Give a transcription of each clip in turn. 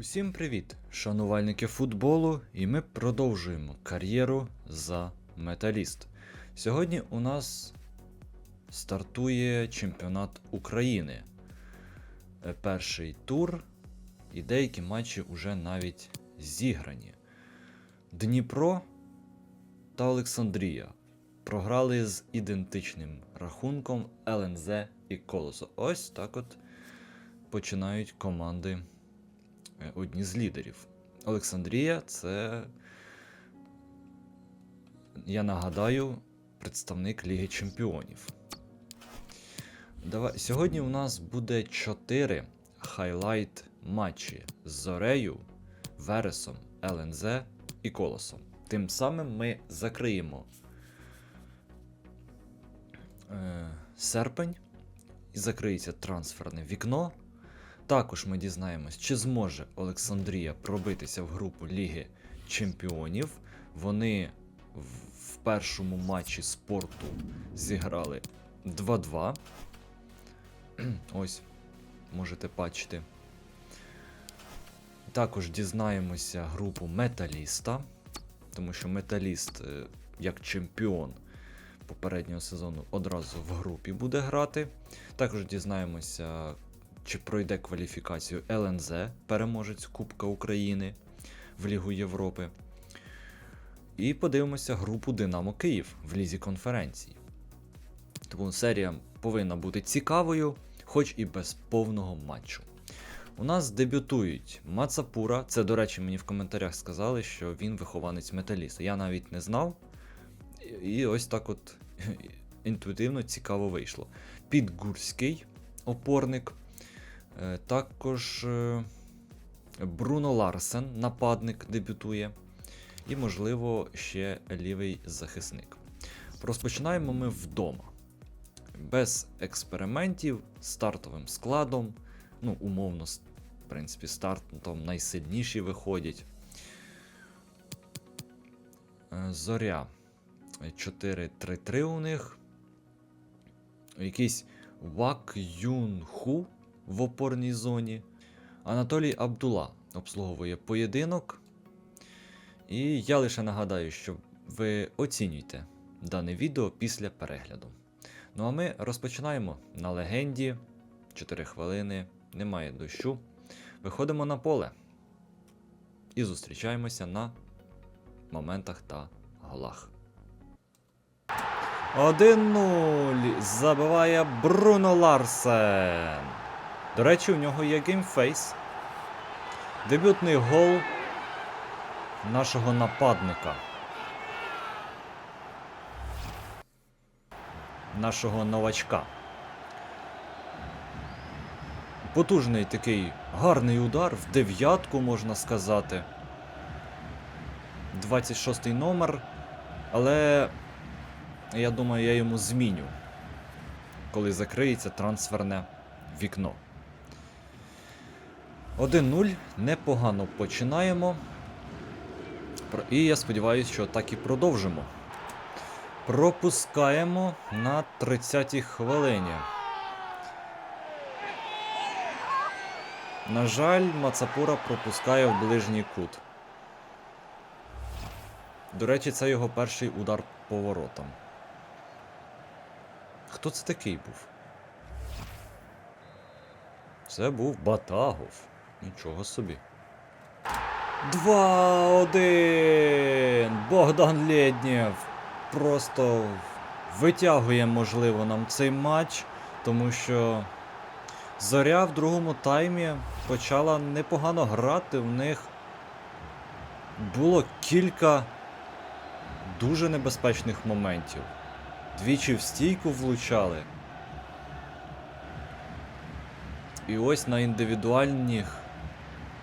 Усім привіт, шанувальники футболу, і ми продовжуємо кар'єру за металіст. Сьогодні у нас стартує чемпіонат України. Е, Перший тур, і деякі матчі вже навіть зіграні. Дніпро та Олександрія програли з ідентичним рахунком ЛНЗ і Колосо. Ось так от починають команди одні з лідерів. Олександрія це, я нагадаю, представник Ліги Чемпіонів. Давай. Сьогодні у нас буде 4 хайлайт матчі з Зорею, Вересом, ЛНЗ і Колосом. Тим самим ми закриємо е, серпень і закриється трансферне вікно. Також ми дізнаємось, чи зможе Олександрія пробитися в групу Ліги Чемпіонів. Вони в- першому матчі спорту зіграли 2-2. Ось, можете бачити. Також дізнаємося групу Металіста, тому що Металіст, е, як чемпіон попереднього сезону, одразу в групі буде грати. Також дізнаємося, чи пройде кваліфікацію ЛНЗ, переможець Кубка України в Лігу Європи. І подивимося групу Динамо Київ в Лізі конференцій. Тому серія повинна бути цікавою, хоч і без повного матчу. У нас дебютують Мацапура. Це, до речі, мені в коментарях сказали, що він вихованець металіста. Я навіть не знав. І ось так от інтуїтивно цікаво вийшло. Підгурський опорник. Е, Також е, Бруно Ларсен, нападник, дебютує. І, можливо, ще лівий захисник. Розпочинаємо ми вдома. Без експериментів, стартовим складом. Ну, умовно, в принципі, стартом найсильніші виходять. Е, Зоря. 4-3-3 у них. Якийсь Вак Юн Ху в опорній зоні. Анатолій Абдула обслуговує поєдинок. І я лише нагадаю, що ви оцінюйте дане відео після перегляду. Ну а ми розпочинаємо на легенді. 4 хвилини, немає дощу. Виходимо на поле і зустрічаємося на моментах та голах. 1-0. Забиває Бруно Ларсен. До речі, у нього є геймфейс. Дебютний гол нашого нападника. Нашого новачка. Потужний такий гарний удар в дев'ятку, можна сказати. 26 номер. Але я думаю, я йому зміню, коли закриється трансферне вікно. 1-0. Непогано починаємо. І я сподіваюся, що так і продовжимо. Пропускаємо на 30-й хвилині. На жаль, Мацапура пропускає в ближній кут. До речі, це його перший удар по воротам. Хто це такий був? Це був Батагов. Нічого собі. 2-1. Богдан Лєднєв просто витягує, можливо, нам цей матч, тому що Зоря в другому таймі почала непогано грати. В них було кілька дуже небезпечних моментів. Двічі в стійку влучали. І ось на індивідуальних,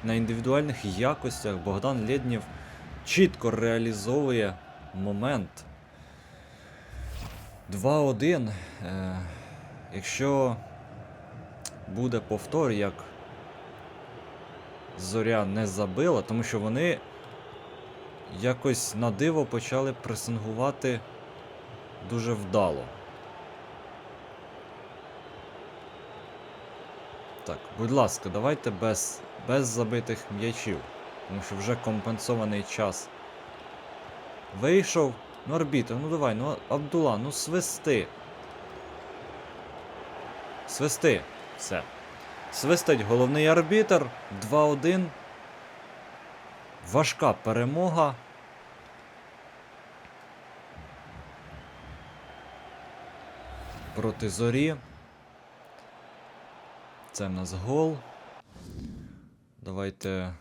на індивідуальних якостях Богдан Лєднєв чітко реалізовує момент. 2-1. Е, якщо буде повтор, як Зоря не забила, тому що вони якось на диво почали пресингувати дуже вдало. Так, будь ласка, давайте без без забитих м'ячів. Тому що вже компенсований час. Вийшов. Ну, арбітр, ну давай, ну Абдула, ну свисти. Свисти. Все. Свистить головний арбітр. 2-1. Важка перемога. Проти зорі. Це в нас гол. Давайте.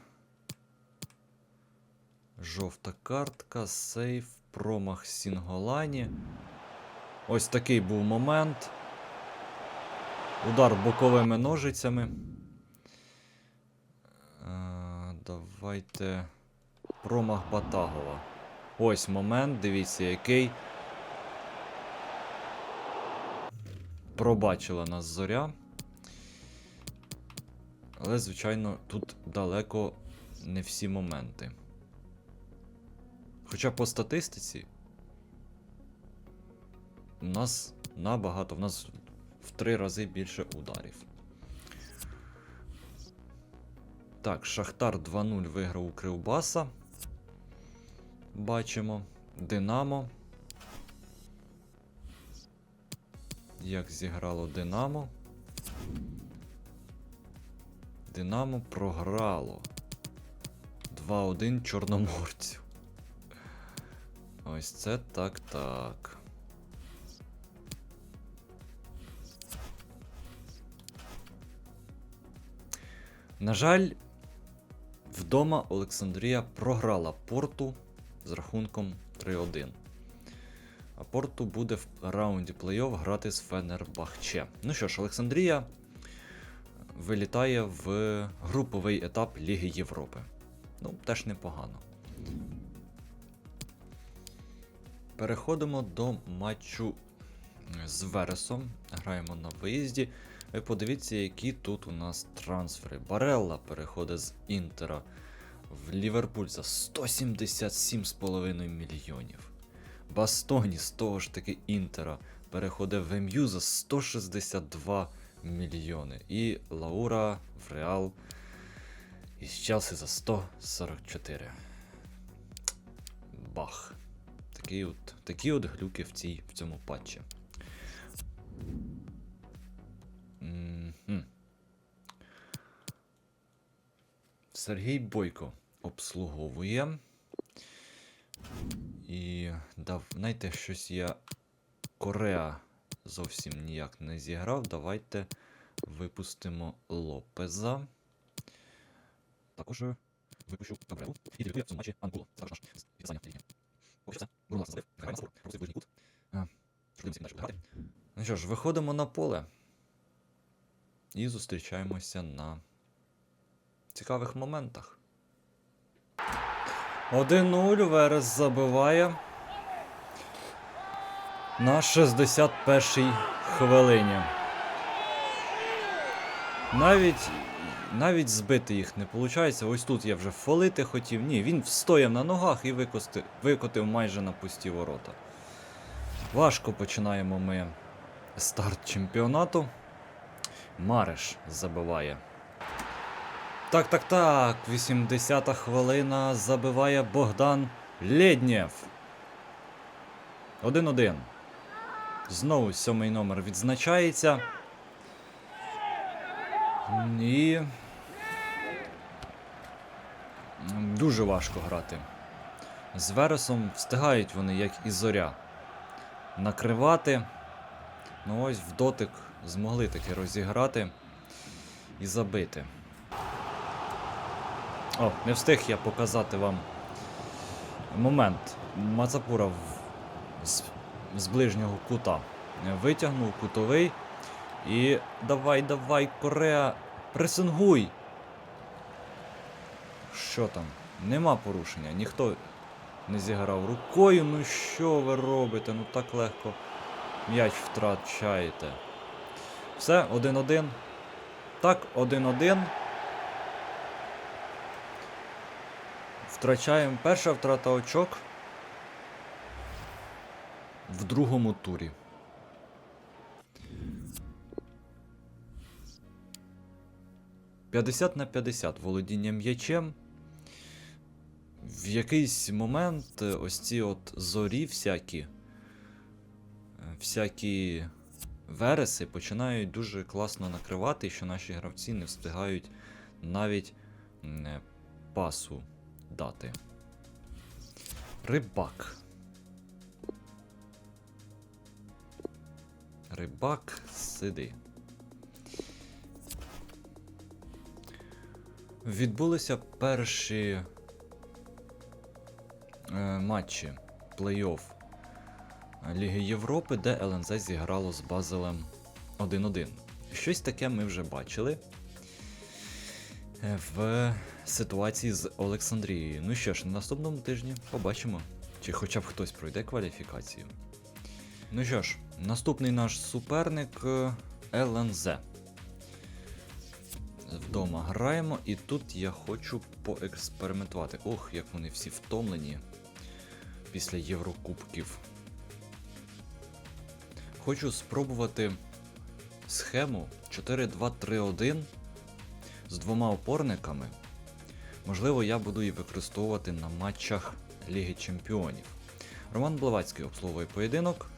Жовта картка, сейф, промах Сінголані. Ось такий був момент. Удар боковими ножицями. Е, давайте. Промах Батагова. Ось момент, дивіться, який. Пробачила нас зоря. Але, звичайно, тут далеко не всі моменти. Хоча по статистиці у нас набагато, в нас в три рази більше ударів. Так, Шахтар 2-0 виграв у Кривбаса. Бачимо. Динамо. Як зіграло Динамо. Динамо програло. 2-1 Чорноморцю. Ось це так так. На жаль, вдома Олександрія програла порту з рахунком 3-1. А порту буде в раунді плей-офф грати з Фенербахче. Ну що ж, Олександрія вилітає в груповий етап Ліги Європи. Ну, теж непогано. Переходимо до матчу з Вересом. Граємо на виїзді. Ви подивіться, які тут у нас трансфери. Барелла переходить з Інтера в Ліверпуль за 177,5 мільйонів. Бастоні з того ж таки Інтера переходить в МЮ за 162 мільйони. І Лаура в Реал із Челсі за 144. Бах. Такі от, такі от глюки в, цій, в цьому патчі. Мгм. Сергій Бойко обслуговує. І дав, знаєте, щось я Кореа зовсім ніяк не зіграв. Давайте випустимо Лопеза. Також випущу Кабрелу. І дебютує в цьому матчі Анкуло. Зараз наш підписання. Поки що це. Бруно нас задив. Грає на скоро. Пропустив ближній кут. Що дивимося, буде. Ну що ж, виходимо на поле. І зустрічаємося на цікавих моментах. 1-0 Верес забиває на 61-й хвилині. Навіть, навіть збити їх не виходить. Ось тут я вже фолити хотів. Ні, він встояв на ногах і викости, викотив майже на пусті ворота. Важко починаємо ми старт чемпіонату. Мариш забиває. Так, так, так. 80-та хвилина забиває Богдан Лєднєв. 1-1. Знову сьомий номер відзначається. І. Дуже важко грати. З Вересом встигають вони, як і зоря, накривати. Ну ось в дотик змогли таки розіграти і забити. О, не встиг я показати вам момент. Мацапура з... з ближнього кута витягнув кутовий. І давай, давай, Корея, пресингуй! Що там? Нема порушення, ніхто не зіграв рукою. Ну що ви робите? Ну так легко м'яч втрачаєте. Все, 1-1. Так, 1-1. Втрачаємо перша втрата очок в другому турі. 50 на 50 володіння м'ячем. В якийсь момент е, ось ці от зорі всякі, е, всякі вереси починають дуже класно накривати, що наші гравці не встигають навіть е, пасу дати. Рибак. Рибак сиди. Відбулися перші е, матчі плей-офф Ліги Європи, де ЛНЗ зіграло з Базелем 1-1. Щось таке ми вже бачили е, в ситуації з Олександрією. Ну що ж, на наступному тижні побачимо, чи хоча б хтось пройде кваліфікацію. Ну що ж, наступний наш суперник е, ЛНЗ. Вдома граємо, і тут я хочу поекспериментувати. Ох, як вони всі втомлені після Єврокубків. Хочу спробувати схему 4-2-3-1 з двома опорниками. Можливо, я буду її використовувати на матчах Ліги Чемпіонів. Роман Блавацький обслуговує поєдинок.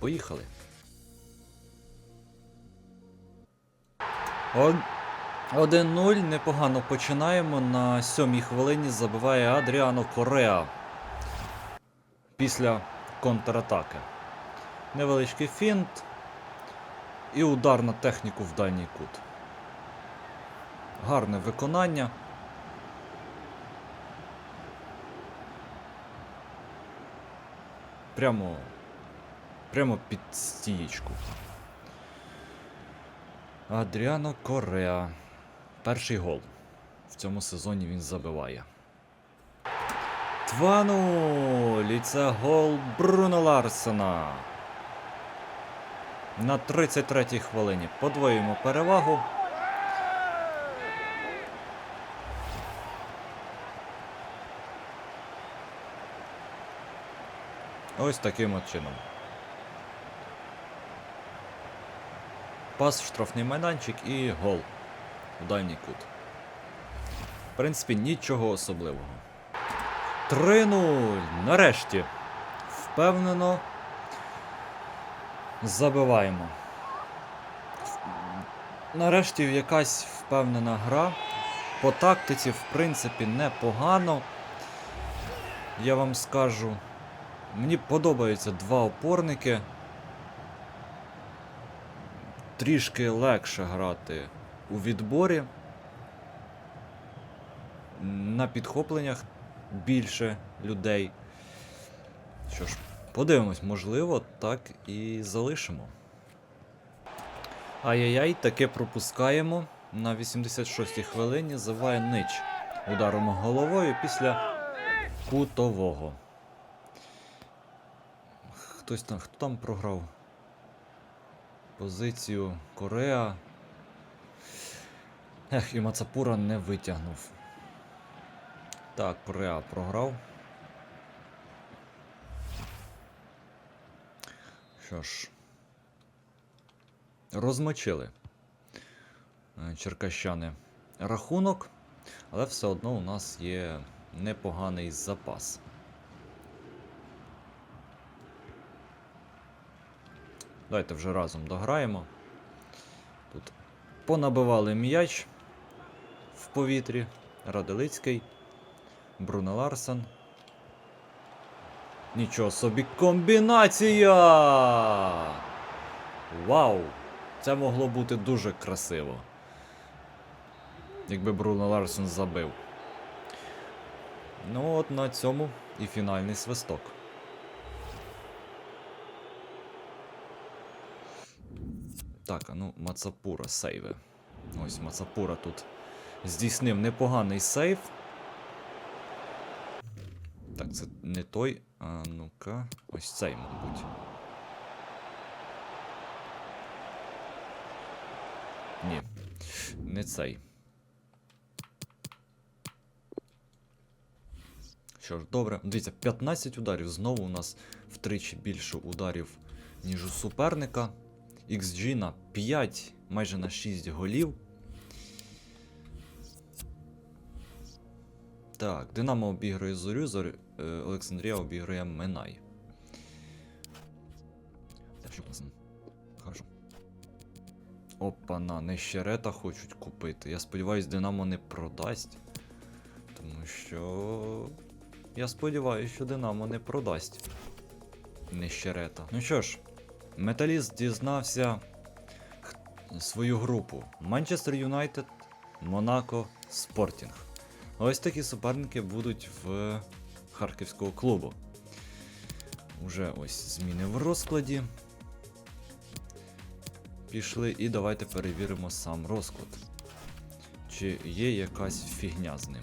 Поїхали. Он- 1-0. Непогано починаємо. На сьомій хвилині забиває Адріано Кореа. Після контратаки. Невеличкий фінт. І удар на техніку в дальній кут. Гарне виконання. Прямо. Прямо під стієчку. Адріано Кореа. Перший гол. В цьому сезоні він забиває. 2-0. І це гол Бруно Ларсена. На 33-й хвилині подвоюємо перевагу. Ось таким от чином. Пас в штрафний майданчик і гол. У дальній кут. В принципі, нічого особливого. 3-0. Нарешті. Впевнено. Забиваємо. Нарешті якась впевнена гра. По тактиці, в принципі, непогано. Я вам скажу. Мені подобаються два опорники. Трішки легше грати у відборі. На підхопленнях більше людей. Що ж, подивимось, можливо, так і залишимо. Ай-яй-яй, таке пропускаємо. На 86-й хвилині заває нич ударом головою після кутового. Хтось там, хто там програв? Позицію Кореа. Ех, і Мацапура не витягнув. Так, Кореа програв. Що ж. Розмочили е, черкащани рахунок, але все одно у нас є непоганий запас. Давайте вже разом дограємо. Тут понабивали м'яч в повітрі. Раделицький, Бруно Ларсен. Нічого собі комбінація! Вау! Це могло бути дуже красиво. Якби Бруно Ларсен забив. Ну от на цьому і фінальний свисток. Так, а ну, Мацапура сейви. Ось Мацапура тут здійснив непоганий сейв. Так, це не той. А ну-ка. Ось цей, мабуть. Ні. Не цей. Що ж, добре. Дивіться, 15 ударів. Знову у нас втричі більше ударів, ніж у суперника. XG на 5, майже на 6 голів. Так, Динамо обігрує зорю, Зорю- е, Олександрія обігрує Минай. Так, що у. Опа-на, нещерета хочуть купити. Я сподіваюсь, Динамо не продасть. Тому що. Я сподіваюся, що Динамо не продасть. Нещерета. Ну що ж, Металіст дізнався свою групу: Манчестер Юнайтед, Монако, Спортінг. Ось такі суперники будуть в харківського клубу. Уже ось зміни в розкладі. Пішли і давайте перевіримо сам розклад. Чи є якась фігня з ним.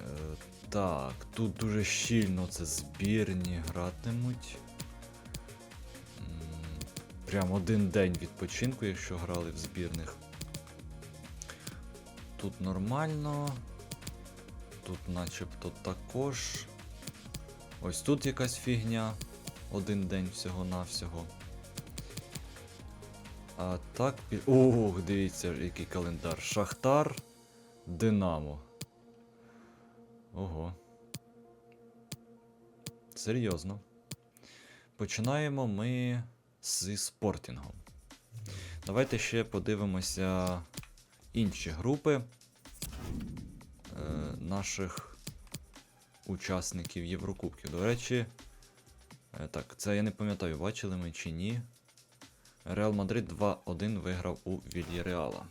Е, так, тут дуже щільно це збірні гратимуть. Прям один день відпочинку, якщо грали в збірних. Тут нормально. Тут начебто також. Ось тут якась фігня. Один день всього-навсього. А так під. Ох, дивіться, який календар. Шахтар, Динамо. Ого. Серйозно. Починаємо ми зі спортінгом. Давайте ще подивимося інші групи е, наших учасників Єврокубків. До речі, е, так, це я не пам'ятаю, бачили ми чи ні. Реал Мадрид 2-1 виграв у Вільяреала.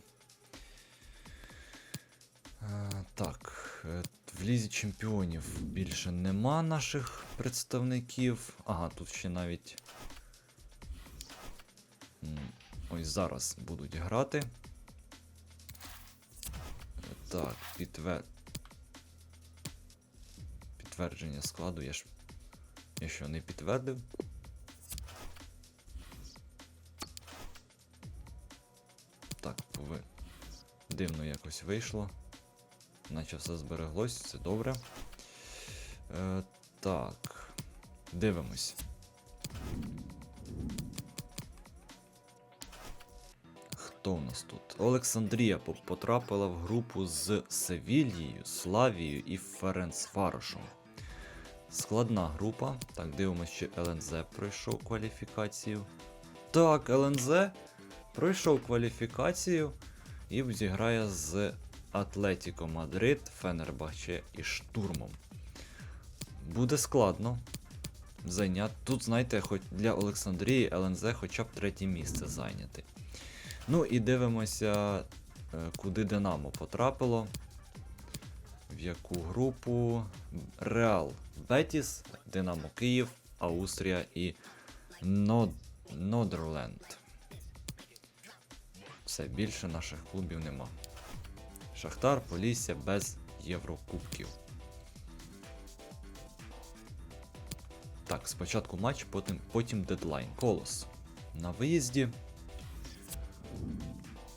Е, Так, е, в Лізі Чемпіонів більше нема наших представників. Ага, тут ще навіть. Ось зараз будуть грати. Так, підтвер... підтвердження складу. Я ж. Я що, не підтвердив? Так, ви... дивно якось вийшло. Наче все збереглось, це добре. Е, так. Дивимось. Хто у нас тут? Олександрія потрапила в групу з Севільєю, Славією і Ференцварошем. Складна група. Так, дивимось, чи ЛНЗ пройшов кваліфікацію. Так, ЛНЗ пройшов кваліфікацію і зіграє з Атлетіко Мадрид, Фенербахче і Штурмом. Буде складно зайняти. Тут, знаєте, хоч для Олександрії ЛНЗ хоча б третє місце зайняти. Ну і дивимося, е, куди Динамо потрапило. В яку групу Реал Бетіс, Динамо Київ, Аустрія і Нод... Нодерленд. Все, більше наших клубів нема. Шахтар, Полісся без Єврокубків. Так, спочатку матч, потім, потім дедлайн. Колос. На виїзді.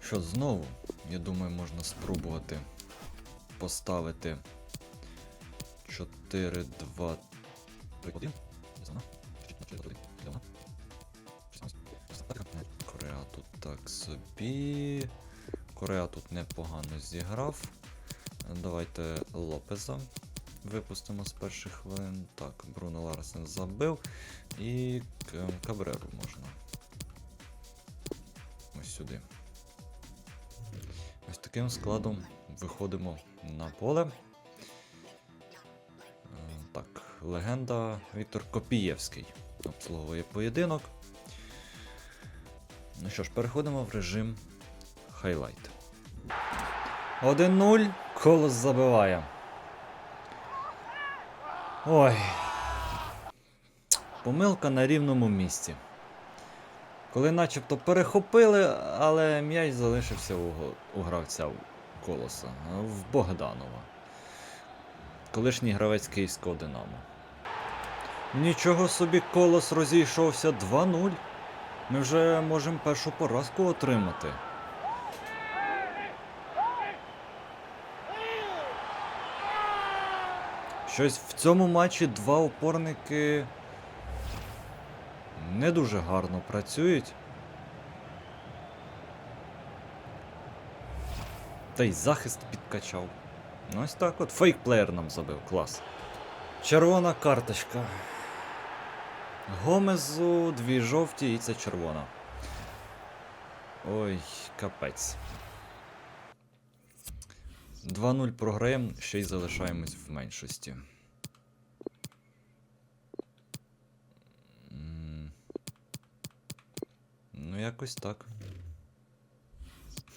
Що знову? Я думаю, можна спробувати поставити 4, 2, 3, 1. Кореа тут так собі. Кореа тут непогано зіграв. Давайте Лопеза випустимо з перших хвилин. Так, Бруно Ларсен забив. І Кабреру можна. Таким складом виходимо на поле. Е, Так, легенда Віктор Копієвський обслуговує поєдинок. Ну що ж, переходимо в режим хайлайт. 1-0. Колос забиває. Ой. Помилка на рівному місці. Коли начебто перехопили, але м'яч залишився у, у гравця колоса, в Богданова. Колишній гравець київського Динамо. Нічого собі колос розійшовся 2-0. Ми вже можемо першу поразку отримати. Щось в цьому матчі два опорники не дуже гарно працюють. Та й захист підкачав. Ось так от. Фейк-плеєр нам забив, клас. Червона карточка. Гомезу, дві жовті і це червона. Ой, капець. 2-0 програємо, ще й залишаємось в меншості. Ну, якось так.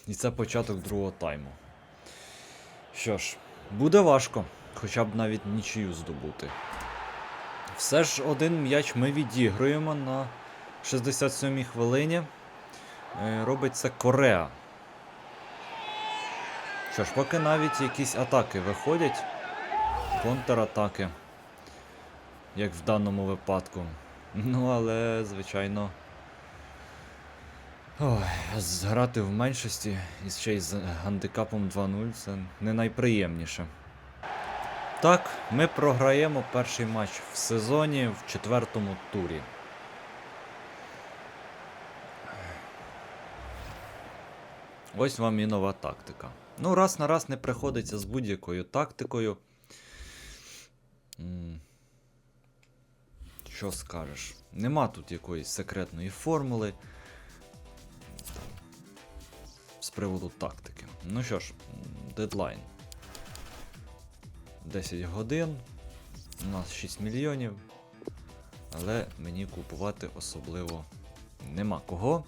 І це початок другого тайму. Що ж, буде важко, хоча б навіть нічию здобути. Все ж один м'яч ми відігруємо на 67-й хвилині. Е, Робить це Кореа. Що ж, поки навіть якісь атаки виходять, контратаки, як в даному випадку. Ну, але, звичайно. Ой, зграти в меншості і ще й з гандикапом 2-0 це не найприємніше. Так, ми програємо перший матч в сезоні в четвертому турі. Ось вам і нова тактика. Ну, раз на раз не приходиться з будь-якою тактикою. Що скажеш? Нема тут якоїсь секретної формули приводу тактики. Ну що ж, дедлайн. 10 годин. У нас 6 мільйонів. Але мені купувати особливо нема кого.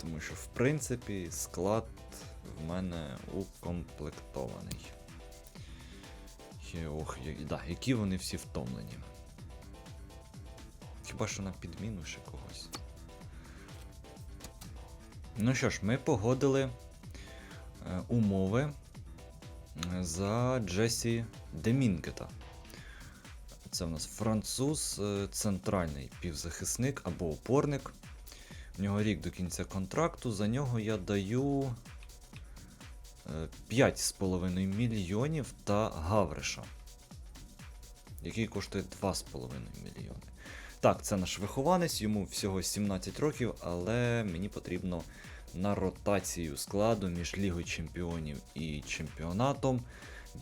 Тому що, в принципі, склад в мене укомплектований. Ох, да, які вони всі втомлені. Хіба що на підміну ще когось. Ну що ж, ми погодили е, умови е, за Джесі Демінкета. Це в нас француз, е, центральний півзахисник або опорник. В нього рік до кінця контракту. За нього я даю е, 5,5 мільйонів та Гавриша, який коштує 2,5 мільйони. Так, це наш вихованець, йому всього 17 років, але мені потрібно на ротацію складу між Лігою Чемпіонів і чемпіонатом.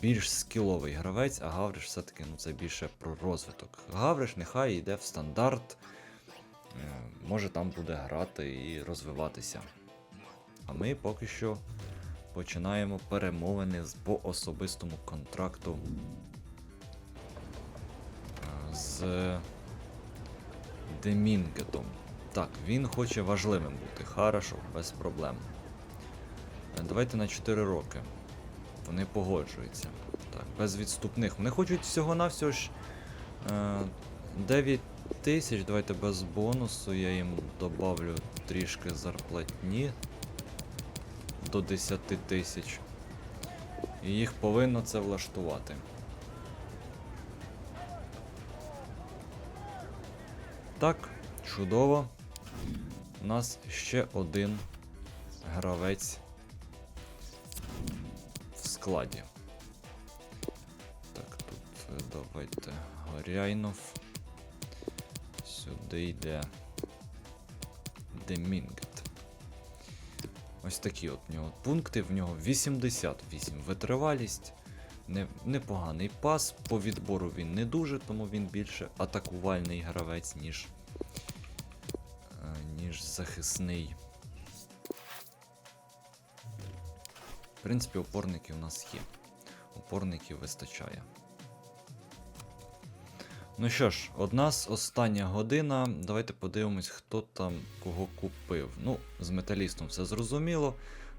Більш скіловий гравець, а Гавриш все-таки ну, це більше про розвиток. Гавриш нехай йде в стандарт, е, може там буде грати і розвиватися. А ми поки що починаємо перемовини з- по особистому контракту е, з Демінгетом. Так, він хоче важливим бути. Хорошо, без проблем. Е, Давайте на 4 роки. Вони погоджуються. Так, без відступних. Вони хочуть всього-навсього ж е, 9 тисяч. Давайте без бонусу. Я їм добавлю трішки зарплатні до 10 тисяч. І їх повинно це влаштувати. Так, чудово. У нас ще один гравець в складі. Так, тут е, давайте Горяйнов. Сюди йде Демінгет. Ось такі от в нього пункти. В нього 88 витривалість. Не, непоганий пас. По відбору він не дуже, тому він більше атакувальний гравець, ніж, е, ніж захисний. В принципі, опорники у нас є. Опорників вистачає. Ну що ж, одна з остання година. Давайте подивимось, хто там кого купив. Ну, з металістом все зрозуміло.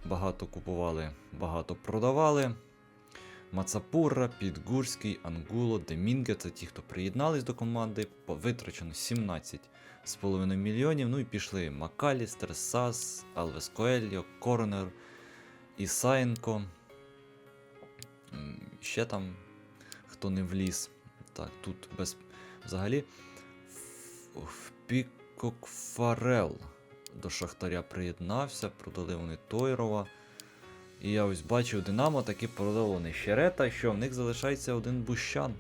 Багато купували, багато продавали. Мацапура, Підгурський, Ангуло, Демінге це ті, хто приєднались до команди. Витрачено 17,5 мільйонів. Ну і пішли Макалістер, Сас, Алвес Коельо, Корнер, Ісаєнко. Ще там хто не вліз. Так, тут без. Взагалі. в- в Пікок Фарел до Шахтаря приєднався, продали вони Тойрова. І я ось бачив Динамо, таки продали вони Щерета, що в них залишається один Бущан.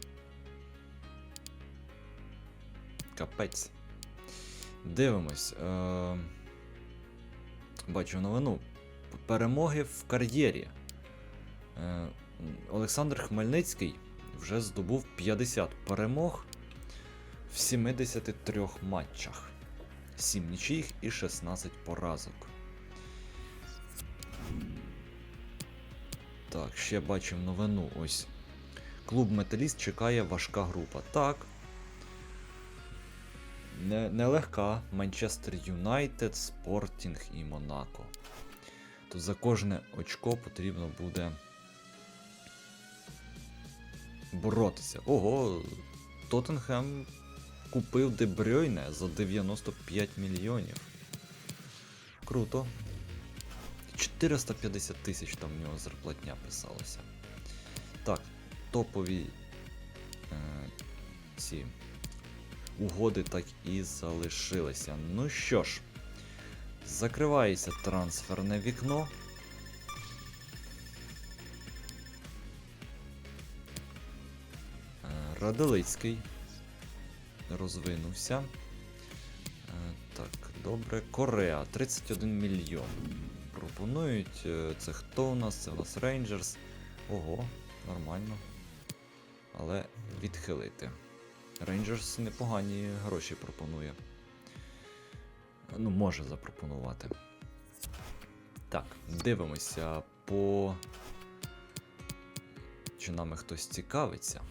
Капець. Дивимось. Е... Бачу новину. перемоги в кар'єрі. Е, Олександр Хмельницький вже здобув 50 перемог в 73 матчах, 7 нічиїх і 16 поразок. Так, ще бачив новину. Ось. Клуб Металіст чекає важка група. Так. Не, нелегка Манчестер Юнайтед, Спортінг і Монако. Тут за кожне очко потрібно буде боротися. Ого, Тоттенхем купив Дебрёйне за 95 мільйонів. Круто. 450 тисяч там в нього зарплатня писалося. Так, топові е, ці угоди так і залишилися. Ну що ж, закривається трансферне вікно. Е, Радилицький розвинувся. Е, Так, добре. Корея 31 мільйон. Пропонують. е, Це хто у нас? Це у нас Рейнджерс. Ого, нормально. Але відхилити. Рейнджерс непогані гроші пропонує. Ну, може запропонувати. Так, дивимося по. Чи нами хтось цікавиться?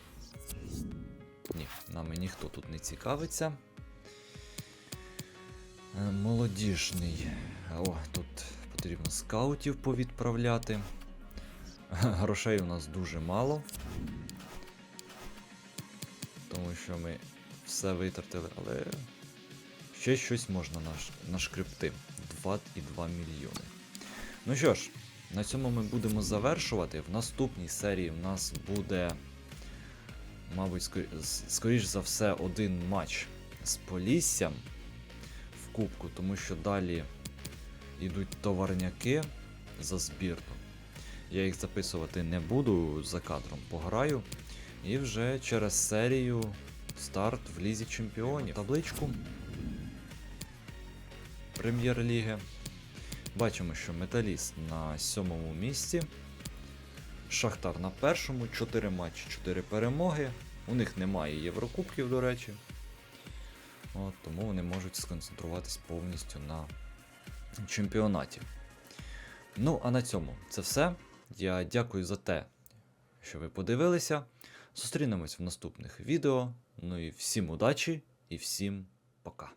Ні, нами ніхто тут не цікавиться. Е, Молодіжний. О, тут потрібно скаутів повідправляти. Грошей у нас дуже мало. Тому що ми все витратили, але ще щось можна наш, нашкребти. 2,2 мільйони. Ну що ж, на цьому ми будемо завершувати. В наступній серії в нас буде, мабуть, скорі- скоріш за все, один матч з Поліссям в Кубку, тому що далі йдуть товарняки за збірну. Я їх записувати не буду за кадром, пограю. І вже через серію старт в Лізі Чемпіонів. Табличку Прем'єр-ліги. Бачимо, що Металіст на сьомому місці. Шахтар на першому, 4 матчі, 4 перемоги. У них немає Єврокубків, до речі. От, тому вони можуть сконцентруватись повністю на чемпіонаті. Ну, а на цьому це все. Я дякую за те, що ви подивилися. Зустрінемось в наступних відео. Ну і всім удачі і всім пока.